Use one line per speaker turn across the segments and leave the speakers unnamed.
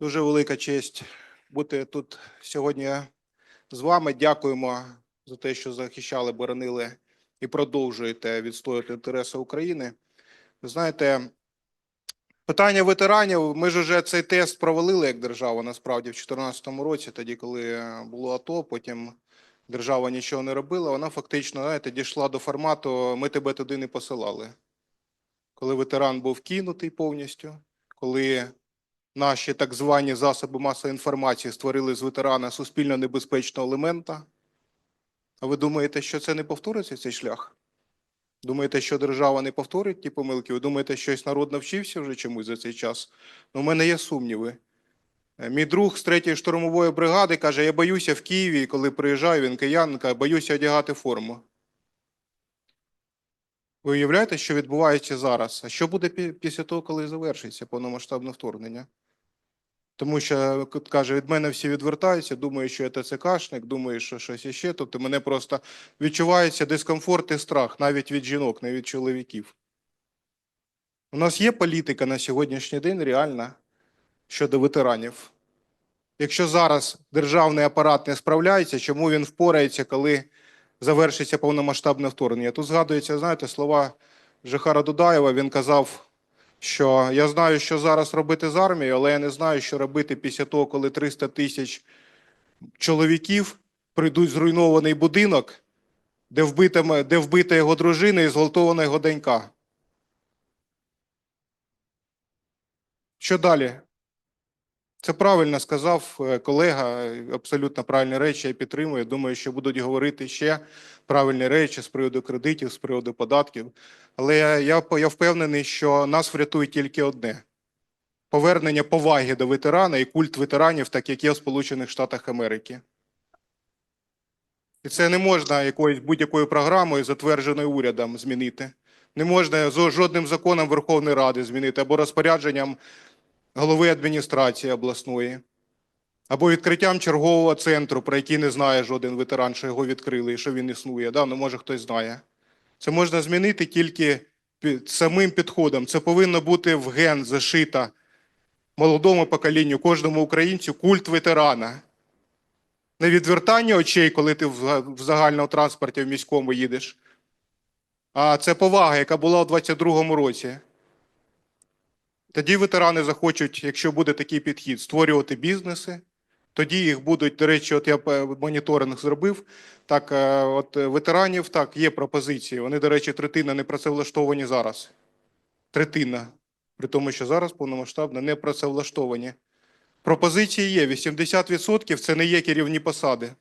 Дуже велика честь бути тут сьогодні з вами. Дякуємо за те, що захищали, боронили і продовжуєте відстоювати інтереси України. Ви знаєте, питання ветеранів. Ми ж вже цей тест провалили як держава насправді в 2014 році, тоді, коли було АТО, потім держава нічого не робила. Вона фактично знаєте, дійшла до формату Ми тебе туди не посилали. Коли ветеран був кинутий повністю, коли наші так звані засоби масової інформації створили з ветерана суспільно небезпечного елемента. А ви думаєте, що це не повториться цей шлях? Думаєте, що держава не повторить ті помилки? Ви думаєте, щось народ навчився вже чомусь за цей час? Ну, у мене є сумніви. Е, Мій друг з 3-ї штурмової бригади каже: я боюся в Києві, коли приїжджаю, він киян, каже, боюся одягати форму. Ви уявляєте, що відбувається зараз? А що буде після того, коли завершиться повномасштабне вторгнення? Тому що каже, від мене всі відвертаються, думаю, що я ТЦКшник, думаю, що щось іще. Тобто мене просто відчувається дискомфорт і страх навіть від жінок, не від чоловіків. У нас є політика на сьогоднішній день реальна щодо ветеранів. Якщо зараз державний апарат не справляється, чому він впорається, коли завершиться повномасштабне вторгнення? Тут згадуються, знаєте, слова Жихара Дудаєва. Він казав, що я знаю, що зараз робити з армією, але я не знаю, що робити після того, коли 300 тисяч чоловіків прийдуть в зруйнований будинок, де вбита, де вбита його дружина і зґвалтована його донька. Що далі? Це правильно сказав е, колега, е, абсолютно правильні речі, я підтримую. Думаю, що будуть говорити ще правильні речі з приводу кредитів, з приводу податків. Але я, я, впевнений, що нас врятує тільки одне: повернення поваги до ветерана і культ ветеранів, так як є в Сполучених Штатах Америки. І це не можна якоюсь будь-якою програмою, затвердженою урядом, змінити. Не можна жодним законом Верховної Ради змінити або розпорядженням голови адміністрації обласної, або відкриттям чергового центру, про який не знає жоден ветеран, що його відкрили і що він існує. Да? Ну, може, хтось знає. Це можна змінити тільки під самим підходом. Це повинно бути в ген зашита молодому поколінню, кожному українцю культ ветерана. Не відвертання очей, коли ти в загальному транспорті в міському їдеш, а це повага, яка була у 22-му році. Тоді ветерани захочуть, якщо буде такий підхід, створювати бізнеси. Тоді їх будуть, до речі, от я е, моніторинг зробив. Так, е, от ветеранів так є пропозиції. Вони, до речі, третина не працевлаштовані зараз. Третина. При тому, що зараз повномасштабно не працевлаштовані. Пропозиції є. 80% це не є керівні посади.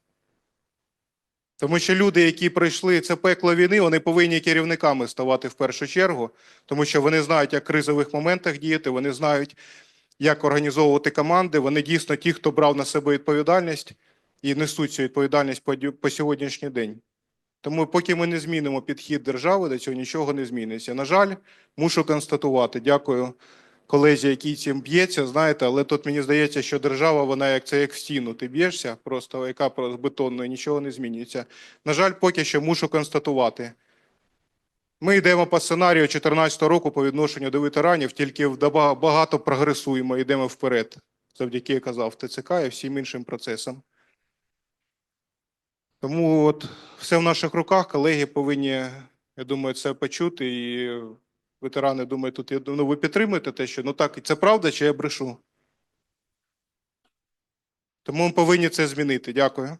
Тому що люди, які пройшли це пекло війни, вони повинні керівниками ставати в першу чергу, тому що вони знають, як в кризових моментах діяти, вони знають, як організовувати команди. Вони дійсно ті, хто брав на себе відповідальність і несуть цю відповідальність по, по сьогоднішній день. Тому, поки ми не змінимо підхід держави, до цього нічого не зміниться. На жаль, мушу констатувати. Дякую колезі, який цим б'ється. Знаєте, але тут мені здається, що держава, вона як це як в стіну. Ти б'єшся, просто яка бетонна, і нічого не змінюється. На жаль, поки що мушу констатувати. Ми йдемо по сценарію 2014 року по відношенню до ветеранів, тільки багато прогресуємо, йдемо вперед, завдяки, я казав, ТЦК і всім іншим процесам. Тому от все в наших руках, колеги повинні, я думаю, це почути. І ветерани думаю, тут я думаю, ну, ви підтримуєте те, що ну так, і це правда, чи я брешу? Тому ми повинні це змінити. Дякую.